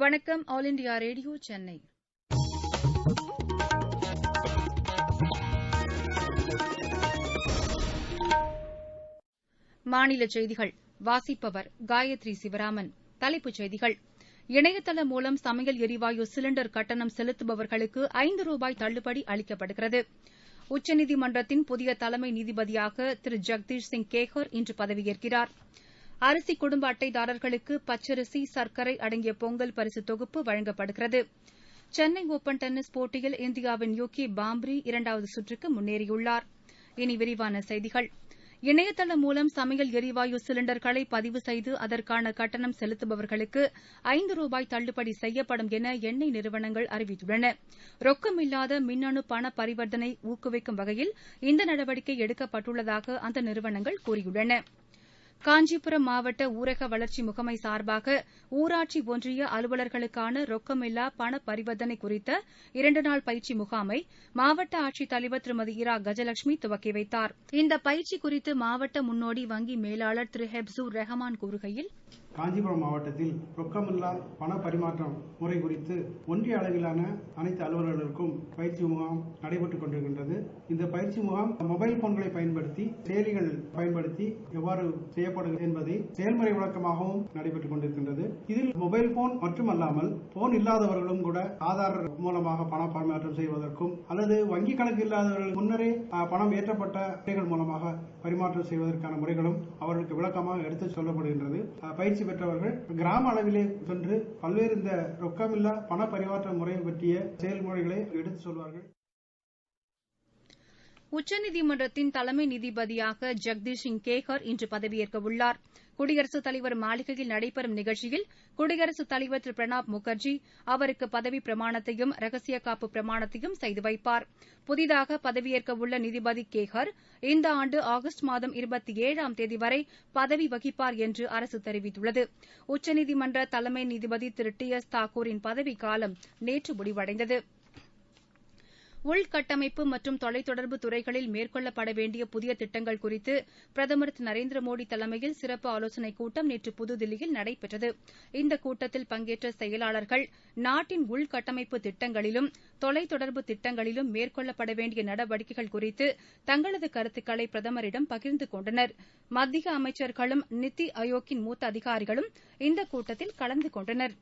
வணக்கம் all India radio Chennai. மாநில செய்திகள். வாசிப்பவர் காயத்ரி சிவராமன். தலைப்புச் செய்திகள். இணையதளம் மூலம் சமையல் எரிவாயு சிலிண்டர் கட்டணம் செலுத்துபவர்களுக்கு ஐந்து ரூபாய் தள்ளுபடி அளிக்கப்படுகிறது. உச்சநீதிமன்றத்தின் புதிய தலைமை நீதிபதியாக திரு. ஜெகதீஷ் சிங் கேகர் இன்று பதவியேற்கிறாா் அரிசி குடும்ப அட்டைதாரர்களுக்கு பச்சரிசி சர்க்கரை அடங்கிய பொங்கல் பரிசு தொகுப்பு வழங்கப்படுகிறது. சென்னை ஒபன் டென்னிஸ் போட்டியில் இந்தியாவின் யூகி பாம்ப்ரி இரண்டாவது சுற்றுக்கு முன்னேறியுள்ளார். இனி விரிவான செய்திகள். இணையதளம் மூலம் சமையல் எரிவாயு சிலிண்டர்களை பதிவு செய்து அதற்கான கட்டணம் செலுத்துபவர்களுக்கு ஐந்து ரூபாய் தள்ளுபடி செய்யப்படும் என எண்ணெய் நிறுவனங்கள் அறிவித்துள்ளன. ரொக்கமில்லாத மின்னணு பண பரிவர்த்தனை ஊக்குவிக்கும் வகையில் இந்த நடவடிக்கை எடுக்கப்பட்டுள்ளதாக அந்த நிறுவனங்கள் கூறியுள்ளன. காஞ்சிபுரம் மாவட்ட ஊரக வளர்ச்சி முகமை சார்பாக ஊராட்சி ஒன்றிய அலுவலர்களுக்கான ரொக்கமில்லா பண பரிவர்த்தனை குறித்த இரண்டு நாள் பயிற்சி முகாமை மாவட்ட ஆட்சித் தலைவர் திருமதி இரா கஜலட்சுமி துவக்கி வைத்தார். இந்த பயிற்சி குறித்து மாவட்ட முன்னோடி வங்கி மேலாளர் திரு ஹெப்சூர் ரெஹமான் கூறுகையில் காஞ்சிபுரம் மாவட்டத்தில் ரொக்கமில்லா பண பரிமாற்றம் முறை குறித்து ஒன்றிய அளவிலான அனைத்து அலுவலர்களுக்கும் பயிற்சி முகாம் நடைபெற்றுக் கொண்டிருக்கின்றது. இந்த பயிற்சி முகாம் மொபைல் போன்களை பயன்படுத்தி செயலிகள் பயன்படுத்தி எவ்வாறு செய்யப்படும் என்பதை செயல்முறை விளக்கமாகவும் நடைபெற்றுக் கொண்டிருக்கின்றது. இதில் மொபைல் போன் மட்டுமல்லாமல் போன் இல்லாதவர்களும் கூட ஆதார் மூலமாக பண பரிமாற்றம் செய்வதற்கும் அல்லது வங்கி கணக்கு இல்லாதவர்கள் முன்னரே பணம் ஏற்றப்பட்ட அட்டைகள் மூலமாக பரிமாற்றம் செய்வதற்கான முறைகளும் அவர்களுக்கு விளக்கமாக எடுத்துச் சொல்லப்படுகின்றது. பயிற்சி பெற்றவர்கள் கிராம அளவிலே சென்று பல்வேறு இந்த ரொக்கமில்லா பண பரிமாற்ற முறை பற்றிய செயல்முறைகளை எடுத்து சொல்வார்கள். உச்சநீதிமன்றத்தின் தலைமை நீதிபதியாக ஜெகதீஷ் சிங் கேகர் இன்று பதவியேற்க உள்ளார். குடியரசுத் தலைவர் மாளிகையில் நடைபெறும் நிகழ்ச்சியில் குடியரசுத் தலைவர் திரு. பிரணாப் முகர்ஜி அவருக்கு பதவி பிரமாணத்தையும் ரகசிய காப்பு பிரமாணத்தையும் செய்து வைப்பார். புதிதாக பதவியேற்க உள்ள நீதிபதி கேகர் இந்த ஆண்டு ஆகஸ்ட் மாதம் இருபத்தி ஏழாம் தேதி வரை பதவி வகிப்பார் என்று அரசு தெரிவித்துள்ளது. உச்சநீதிமன்ற தலைமை நீதிபதி திரு. டி. எஸ். தாக்கூரின் பதவிக்காலம் நேற்று முடிவடைந்தது. உள்கட்டமைப்பு மற்றும் தொலைத்தொடர்பு துறைகளில் மேற்கொள்ளப்பட வேண்டிய புதிய திட்டங்கள் குறித்து பிரதமர் திரு நரேந்திர மோடி தலைமையில் சிறப்பு ஆலோசனைக் கூட்டம் நேற்று புதுதில்லியில் நடைபெற்றது. இந்த கூட்டத்தில் பங்கேற்ற செயலாளர்கள் நாட்டின் உள்கட்டமைப்பு திட்டங்களிலும் தொலைத்தொடர்பு திட்டங்களிலும் மேற்கொள்ளப்பட வேண்டிய நடவடிக்கைகள் குறித்து தங்களது கருத்துக்களை பிரதமரிடம் பகிர்ந்து கொண்டனர். மத்திய அமைச்சர்களும் நித்தி ஆயோக்கின் மூத்த அதிகாரிகளும் இந்த கூட்டத்தில் கலந்து கொண்டனா்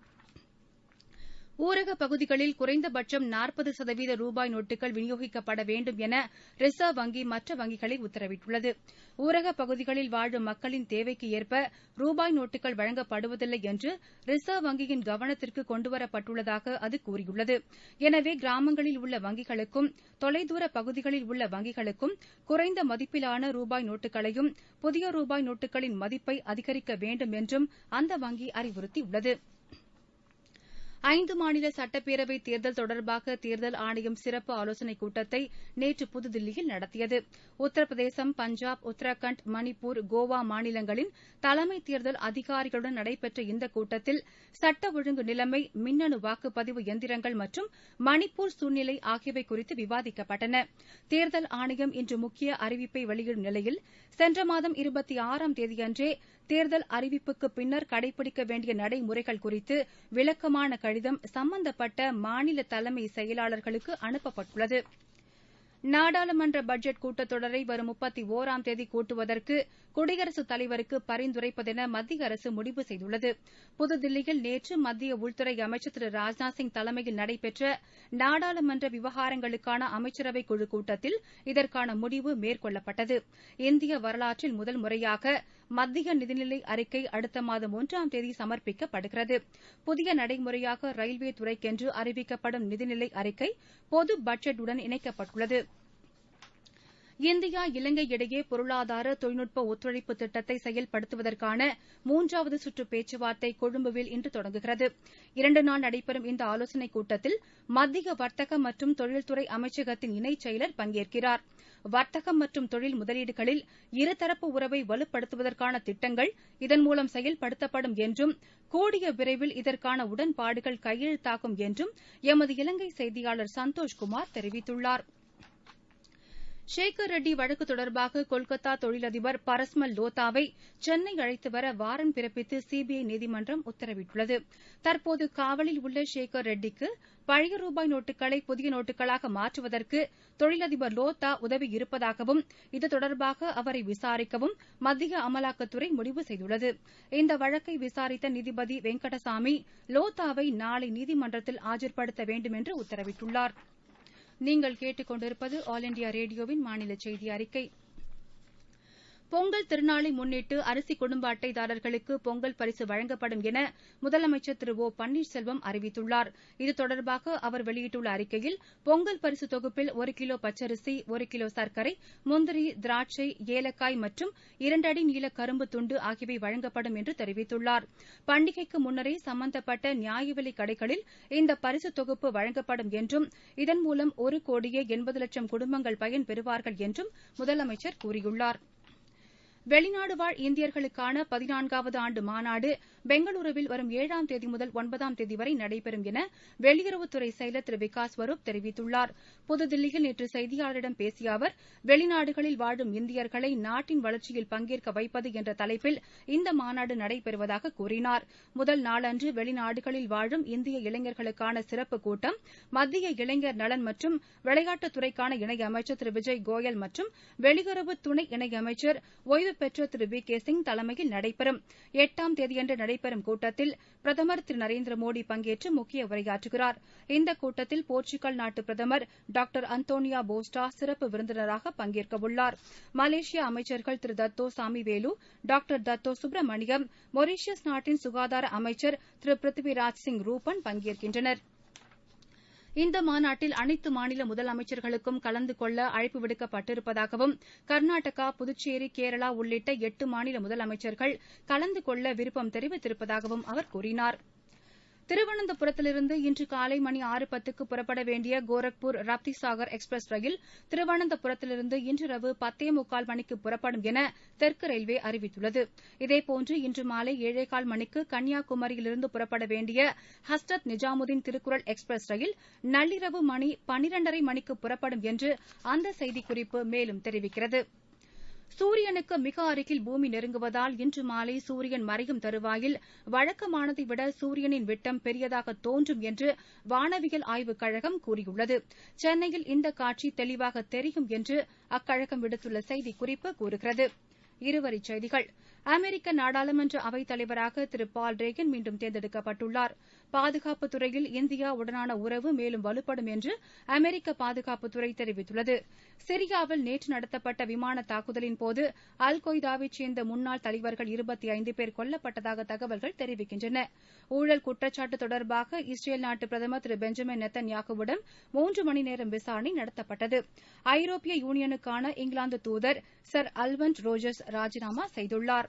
ஊரகப் பகுதிகளில் குறைந்தபட்சம் நாற்பது சதவீத ரூபாய் நோட்டுகள் விநியோகிக்கப்பட வேண்டும் என ரிசர்வ் வங்கி மற்ற வங்கிகளை உத்தரவிட்டுள்ளது. ஊரகப் பகுதிகளில் வாழும் மக்களின் தேவைக்கு ஏற்ப ரூபாய் நோட்டுகள் வழங்கப்படுவதில்லை என்று ரிசர்வ் வங்கியின் கவனத்திற்கு கொண்டுவரப்பட்டுள்ளதாக அது கூறியுள்ளது. எனவே கிராமங்களில் உள்ள வங்கிகளுக்கும் தொலைதூர பகுதிகளில் உள்ள வங்கிகளுக்கும் குறைந்த மதிப்பிலான ரூபாய் நோட்டுகளையும் புதிய ரூபாய் நோட்டுகளின் மதிப்பை அதிகரிக்க வேண்டும் என்றும் அந்த வங்கி அறிவுறுத்தியுள்ளது. ஐந்து மாநில சட்டப்பேரவைத் தேர்தல் தொடர்பாக தேர்தல் ஆணையம் சிறப்பு ஆலோசனைக் கூட்டத்தை நேற்று புதுதில்லியில் நடத்தியது. உத்தரப்பிரதேசம் பஞ்சாப் உத்தரகாண்ட் மணிப்பூர் கோவா மாநிலங்களின் தலைமை தேர்தல் அதிகாரிகளுடன் நடைபெற்ற இந்த கூட்டத்தில் சட்ட ஒழுங்கு நிலைமை மின்னணு வாக்குப்பதிவு எந்திரங்கள் மற்றும் மணிப்பூர் சூழ்நிலை ஆகியவை குறித்து விவாதிக்கப்பட்டன. தேர்தல் ஆணையம் இன்று முக்கிய அறிவிப்பை வெளியிடும் நிலையில் சென்ற மாதம் இருபத்தி ஆறாம் தேதியன்றே தேர்தல் அறிவிப்புக்கு பின்னர் கடைபிடிக்க வேண்டிய நடைமுறைகள் குறித்து விளக்கமான கடிதம் கடிதம் சம்பந்தப்பட்ட மாநில தலைமை செயலாளர்களுக்கு அனுப்பப்பட்டுள்ளது. நாடாளுமன்ற பட்ஜெட் கூட்டத்தொடரை வரும் முப்பத்தி ஒராம் தேதி கூட்டுவதற்கு குடியரசுத் தலைவருக்கு பரிந்துரைப்பதென மத்திய அரசு முடிவு செய்துள்ளது. புதுதில்லியில் நேற்று மத்திய உள்துறை அமைச்சர் திரு ராஜ்நாத் சிங் தலைமையில் நடைபெற்ற நாடாளுமன்ற விவகாரங்களுக்கான அமைச்சரவை குழு கூட்டத்தில் இதற்கான முடிவு மேற்கொள்ளப்பட்டது. இந்திய வரலாற்றில் முதல் முறையாக மத்திய நிதிநிலை அறிக்கை அடுத்த மாதம் ஒன்றாம் தேதி சமர்ப்பிக்கப்படுகிறது. புதிய நடைமுறையாக ரயில்வே துறைக்கென்று அறிவிக்கப்படும் நிதிநிலை அறிக்கை பொது பட்ஜெட்டுடன் இணைக்கப்பட்டுள்ளது. இந்தியா இலங்கை இடையே பொருளாதார தொழில்நுட்ப ஒத்துழைப்பு திட்டத்தை செயல்படுத்துவதற்கான மூன்றாவது சுற்று பேச்சுவார்த்தை கொழும்புவில் இன்று தொடங்குகிறது. இரண்டு நாள் நடைபெறும் இந்த ஆலோசனைக் கூட்டத்தில் மத்திய வர்த்தக மற்றும் தொழில்துறை அமைச்சகத்தின் இணைச் செயலர் பங்கேற்கிறார். வர்த்தகம் மற்றும் தொழில் முதலீடுகளில் இருதரப்பு உறவை வலுப்படுத்துவதற்கான திட்டங்கள் இதன் மூலம் செயல்படுத்தப்படும் என்றும் கூடிய விரைவில் இதற்கான உடன்பாடுகள் கையெழுத்தாகும் என்றும் எமது இலங்கை செய்தியாளர் சந்தோஷ்குமார் தெரிவித்துள்ளாா் சேகர் ரெட்டி வழக்கு தொடர்பாக கொல்கத்தா தொழிலதிபர் பரஸ்மல் லோதாவை சென்னை அழைத்துவர வாரண்ட் பிறப்பித்து சிபிஐ நீதிமன்றம் உத்தரவிட்டுள்ளது. தற்போது காவலில் உள்ள சேகர் ரெட்டிக்கு பழைய ரூபாய் நோட்டுகளை புதிய நோட்டுகளாக மாற்றுவதற்கு தொழிலதிபர் லோதா உதவி இருப்பதாகவும் இது தொடர்பாக அவரை விசாரிக்கவும் மத்திய அமலாக்கத்துறை முடிவு செய்துள்ளது. இந்த வழக்கை விசாரித்த நீதிபதி வெங்கடசாமி லோதாவை நாளை நீதிமன்றத்தில் ஆஜர்படுத்த வேண்டுமென்று உத்தரவிட்டுள்ளாா் நீங்கள் கேட்டுக்கொண்டிருப்பது ஆல் இண்டியா ரேடியோவின் மாநில செய்தி அறிக்கை. பொங்கல் திருநாளை முன்னிட்டு அரிசி குடும்ப அட்டைதாரர்களுக்கு பொங்கல் பரிசு வழங்கப்படும் என முதலமைச்சர் திரு ஒ பன்னீர்செல்வம் அறிவித்துள்ளார். இது தொடர்பாக அவர் வெளியிட்டுள்ள அறிக்கையில் பொங்கல் பரிசு தொகுப்பில் ஒரு கிலோ பச்சரிசி ஒரு கிலோ சர்க்கரை முந்திரி திராட்சை ஏலக்காய் மற்றும் இரண்டடி நீள கரும்பு துண்டு ஆகியவை வழங்கப்படும் என்று தெரிவித்துள்ளார். பண்டிகைக்கு முன்னரே சம்பந்தப்பட்ட நியாயவிலைக் கடைகளில் இந்த பரிசு தொகுப்பு வழங்கப்படும் என்றும் இதன் மூலம் ஒரு கோடியே எண்பது லட்சம் குடும்பங்கள் பயன்பெறுவார்கள் என்றும் முதலமைச்சர் கூறியுள்ளாா் வெளிநாடு வாழ் இந்தியர்களுக்கான பதினான்காவது ஆண்டு மாநாடு பெங்களூருவில் வரும் ஏழாம் தேதி முதல் ஒன்பதாம் தேதி வரை நடைபெறும் என வெளியுறவுத்துறை செயலர் திரு விகாஸ் ஸ்வருப் தெரிவித்துள்ளார். புதுதில்லியில் நேற்று செய்தியாளர்களிடம் பேசிய அவர் வெளிநாடுகளில் வாழும் இந்தியர்களை நாட்டின் வளர்ச்சியில் பங்கேற்க வைப்பது என்ற தலைப்பில் இந்த மாநாடு நடைபெறுவதாக கூறினார். முதல் நாளன்று வெளிநாடுகளில் வாழும் இந்திய இளைஞர்களுக்கான சிறப்பு கூட்டம் மத்திய இளைஞர் நலன் மற்றும் விளையாட்டுத்துறைக்கான இணையமைச்சர் திரு விஜய் கோயல் மற்றும் வெளியுறவு துணை இணையமைச்சர் ஒய்வு பெற்ற திரு வி கே சிங் தலைமையில் நடைபெறும். எட்டாம் தேதியன்று நடைபெறும் கூட்டத்தில் பிரதமர் திரு. நரேந்திர மோடி பங்கேற்று முக்கிய உரையாற்றுகிறார். இந்த கூட்டத்தில் போர்ச்சுகல் நாட்டு பிரதமர் டாக்டர் அந்தோனியா போஸ்டா சிறப்பு விருந்தினராக பங்கேற்கவுள்ளார். மலேசிய அமைச்சர்கள் திரு. Dato Samivelu doctor Dato Subramaniam Mauritius நாட்டின் சுகாதார அமைச்சர் திரு. பிரித்விராஜ் சிங் ரூபன் பங்கேற்கின்றனர். இந்த மாநாட்டில் அனைத்து மாநில முதலமைச்சர்களுக்கும் கலந்து கொள்ள அழைப்பு விடுக்கப்பட்டிருப்பதாகவும் கர்நாடகா புதுச்சேரி கேரளா உள்ளிட்ட எட்டு மாநில முதலமைச்சர்கள் கலந்து கொள்ள விருப்பம் தெரிவித்திருப்பதாகவும் அவர் கூறினார். திருவனந்தபுரத்திலிருந்து இன்று காலை மணி ஆறு பத்துக்கு புறப்பட வேண்டிய கோரக்பூர் ரப்திசாகர் எக்ஸ்பிரஸ் ரயில் திருவனந்தபுரத்திலிருந்து இன்றிரவு பத்தே முக்கால் மணிக்கு புறப்படும் என தெற்கு ரயில்வே அறிவித்துள்ளது. இதேபோன்று இன்று மாலை ஏழேகால் மணிக்கு கன்னியாகுமரியிலிருந்து புறப்பட வேண்டிய ஹஸ்ரத் நிஜாமுதீன் திருக்குறள் எக்ஸ்பிரஸ் ரயில் நள்ளிரவு மணி பனிரெண்டரை மணிக்கு புறப்படும் என்று அந்த செய்திக்குறிப்பு மேலும் தெரிவிக்கிறது. சூரியனுக்கு மிக அருகில் பூமி நெருங்குவதால் இன்று மாலை சூரியன் மறையும் தருவாயில் வழக்கமானதை விட சூரியனின் விட்டம் பெரியதாக தோன்றும் என்று வானவியல் ஆய்வுக் கழகம் கூறியுள்ளது. சென்னையில் இந்த காட்சி தெளிவாக தெரியும் என்று அக்கழகம் விடுத்துள்ள செய்திக்குறிப்பு கூறுகிறது. இருவரிச் செய்திகள். அமெரிக்க நாடாளுமன்ற அவைத் தலைவராக திரு பால் ரேகன் மீண்டும் தேர்ந்தெடுக்கப்பட்டுள்ளார். பாதுகாப்புத் துறையில் இந்தியா உடனான உறவு மேலும் வலுப்படும் என்று அமெரிக்க பாதுகாப்புத்துறை தெரிவித்துள்ளது. சிரியாவில் நேற்று நடத்தப்பட்ட விமான தாக்குதலின்போது அல் கொய்தாவைச் சேர்ந்த முன்னாள் தலைவர்கள் இருபத்தி ஐந்து பேர் கொல்லப்பட்டதாக தகவல்கள் தெரிவிக்கின்றன. ஊழல் குற்றச்சாட்டு தொடர்பாக இஸ்ரேல் நாட்டு பிரதமர் திரு பெஞ்சமின் நெத்தன்யாகுவிடம் மூன்று மணி நேரம் விசாரணை நடத்தப்பட்டது. ஐரோப்பிய யூனியனுக்கான இங்கிலாந்து தூதர் சர் அல்வன்ட் ரோஜர்ஸ் ராஜினாமா செய்துள்ளார்.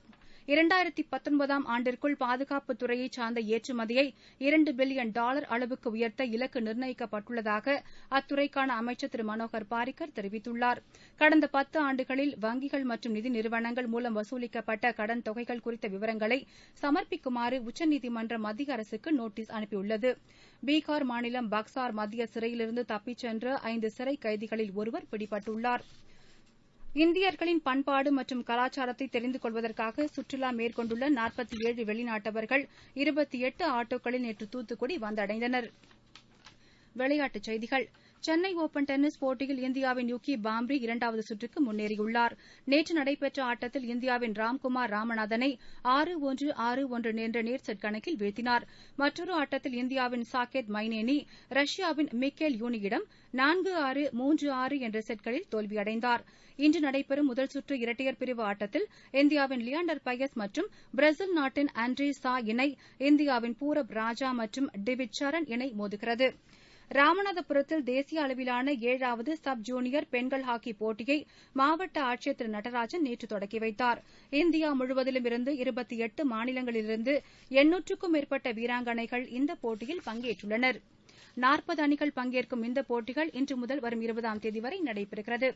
இரண்டாயிரத்தி பத்தொன்பதாம் ஆண்டிற்குள் பாதுகாப்புத் துறையைச் சார்ந்த ஏற்றுமதியை இரண்டு பில்லியன் டாலர் அளவுக்கு உயர்த்த இலக்கு நிர்ணயிக்கப்பட்டுள்ளதாக அத்துறைக்கான அமைச்சர் திரு மனோகர் பாரிக்கர் தெரிவித்துள்ளார். கடந்த பத்து ஆண்டுகளில் வங்கிகள் மற்றும் நிதி நிறுவனங்கள் மூலம் வசூலிக்கப்பட்ட கடன் தொகைகள் குறித்த விவரங்களை சமர்ப்பிக்குமாறு உச்சநீதிமன்றம் மத்திய அரசுக்கு நோட்டீஸ் அனுப்பியுள்ளது. பீகார் மாநிலம் பக்சார் மத்திய சிறையிலிருந்து தப்பிச் சென்ற ஐந்து சிறை கைதிகளில் ஒருவர் பிடிபட்டுள்ளாா் இந்தியர்களின் பண்பாடு மற்றும் கலாச்சாரத்தை தெரிந்து கொள்வதற்காக சுற்றுலா மேற்கொண்டுள்ள நாற்பத்தி ஏழு வெளிநாட்டவர்கள் இருபத்தி எட்டு ஆட்டோக்களில் நேற்று தூத்துக்குடி வந்தடைந்தனர். செய்திகள். சென்னை ஒபன் டென்னிஸ் போட்டியில் இந்தியாவின் யுகி பாம்ரி இரண்டாவது சுற்றுக்கு முன்னேறியுள்ளார். நேற்று நடைபெற்ற ஆட்டத்தில் இந்தியாவின் ராம்குமார் ராமநாதனை ஆறு ஒன்று ஆறு ஒன்று என்ற நேர் செட் கணக்கில் வீழ்த்தினார். மற்றொரு ஆட்டத்தில் இந்தியாவின் சாகேத் மைனேனி ரஷ்யாவின் மிக்கேல் யூனியிடம் நான்கு ஆறு மூன்று ஆறு என்ற செட்களில் தோல்வியடைந்தார். இன்று நடைபெறும் முதல் சுற்று இரட்டையர் பிரிவு ஆட்டத்தில் இந்தியாவின் லியாண்டர் பயஸ் மற்றும் பிரேசில் நாட்டின் ஆண்ட்ரே சா இணை இந்தியாவின் பூரப் ராஜா மற்றும் டிவிட் சரண் இணை மோதுகிறது. ராமநாதபுரத்தில் தேசிய அளவிலான ஏழாவது சப் ஜூனியர் பெண்கள் ஹாக்கி போட்டியை மாவட்ட ஆட்சியர் திரு நடராஜன் நேற்று தொடங்கி வைத்தார். இந்தியா முழுவதிலும் இருந்து இருபத்தி எட்டு மாநிலங்களிலிருந்து எண்ணூற்றுக்கும் மேற்பட்ட வீராங்கனைகள் இந்த போட்டியில் பங்கேற்றுள்ளனா் நாற்பது அணிகள் பங்கேற்கும் இந்த போட்டிகள் இன்று முதல் வரும் இருபதாம் தேதி வரை நடைபெறுகிறது.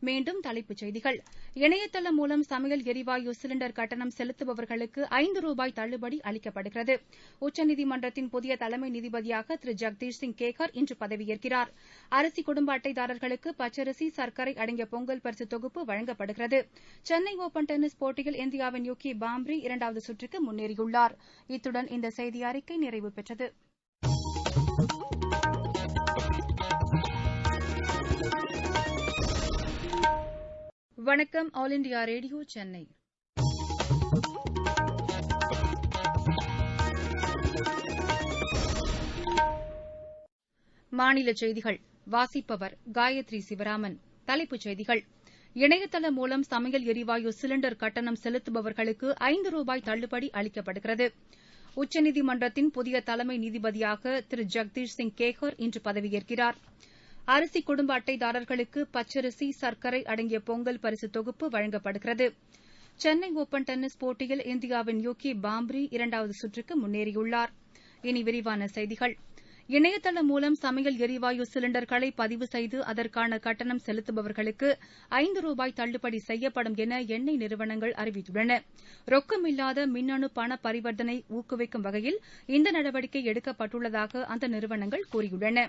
மீண்டும் தலைப்புச் செய்திகள். இணையதளம் மூலம் சமையல் எரிவாயு சிலிண்டர் கட்டணம் செலுத்துபவர்களுக்கு ஐந்து ரூபாய் தள்ளுபடி அளிக்கப்படுகிறது. உச்சநீதிமன்றத்தின் புதிய தலைமை நீதிபதியாக திரு. ஜெகதீஷ் சிங் கேகர் இன்று பதவியேற்கிறார். அரிசி குடும்ப அட்டைதாரர்களுக்கு பச்சரிசி சர்க்கரை அடங்கிய பொங்கல் பரிசு தொகுப்பு வழங்கப்படுகிறது. சென்னை ஒபன் டென்னிஸ் போட்டியில் இந்தியாவின் யூகி பாம்ப்ரி இரண்டாவது சுற்றுக்கு முன்னேறியுள்ளார். இத்துடன் இந்த செய்தி அறிக்கை நிறைவு பெற்றது. வணக்கம் ஆல் இண்டியா ரேடியோ சென்னை. மாநில செய்திகள். வாசிப்பவர் காயத்ரி சிவராமன். தலைப்புச் செய்திகள். இணையதளம் மூலம் சமையல் எரிவாயு சிலிண்டர் கட்டணம் செலுத்துபவர்களுக்கு ஐந்து ரூபாய் தள்ளுபடி அளிக்கப்படுகிறது. உச்சநீதிமன்றத்தின் புதிய தலைமை நீதிபதியாக திரு ஜெகதீஷ் சிங் கேகர் இன்று பதவியேற்கிறார். அரிசி குடும்ப அட்டைதாரர்களுக்கு பச்சரிசி சர்க்கரை அடங்கிய பொங்கல் பரிசு தொகுப்பு வழங்கப்படுகிறது. சென்னை ஒபன் டென்னிஸ் போட்டியில் இந்தியாவின் யூகி பாம்ப்ரி இரண்டாவது சுற்றுக்கு முன்னேறியுள்ளார். இனி விரிவான செய்திகள். இணையதளம் மூலம் சமையல் எரிவாயு சிலிண்டர்களை பதிவு செய்து அதற்கான கட்டணம் செலுத்துபவர்களுக்கு ஐந்து ரூபாய் தள்ளுபடி செய்யப்படும் என எண்ணெய் நிறுவனங்கள் அறிவித்துள்ளன. ரொக்கமில்லாத மின்னணு பண பரிவர்த்தனை ஊக்குவிக்கும் வகையில் இந்த நடவடிக்கை எடுக்கப்பட்டுள்ளதாக அந்த நிறுவனங்கள் கூறியுள்ளன.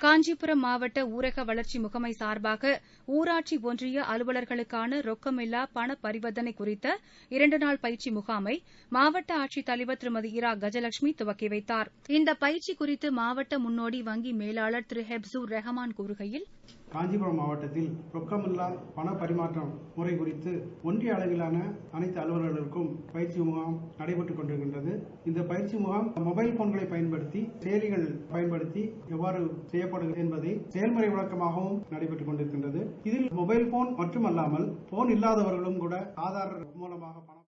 காஞ்சிபுரம் மாவட்ட ஊரக வளர்ச்சி முகமை சார்பாக ஊராட்சி ஒன்றிய அலுவலர்களுக்கான ரொக்கமில்லா பண பரிவர்த்தனை குறித்த இரண்டு நாள் பயிற்சி முகாமை மாவட்ட ஆட்சித் தலைவர் திருமதி இரா கஜலட்சுமி துவக்கி வைத்தார். இந்த பயிற்சி குறித்து மாவட்ட முன்னோடி வங்கி மேலாளர் திரு ஹெப்சூர் ரெஹமான் கூறுகையில் காஞ்சிபுரம் மாவட்டத்தில் ரொக்கமில்லா பண பரிமாற்றம் முறை குறித்து ஒன்றிய அளவிலான அனைத்து அலுவலர்களுக்கும் பயிற்சி முகாம் நடைபெற்றுக் கொண்டிருக்கின்றது. இந்த பயிற்சி முகாம் மொபைல் போன்களை பயன்படுத்தி செயலிகள் பயன்படுத்தி எவ்வாறு செய்ய செய்யப்படும் என்பதை செயல்முறை விளக்கமாகவும் நடைபெற்றுக் கொண்டிருக்கின்றது. இதில் மொபைல் போன் மட்டுமல்லாமல் போன் இல்லாதவர்களும் கூட ஆதார் மூலமாக பணம்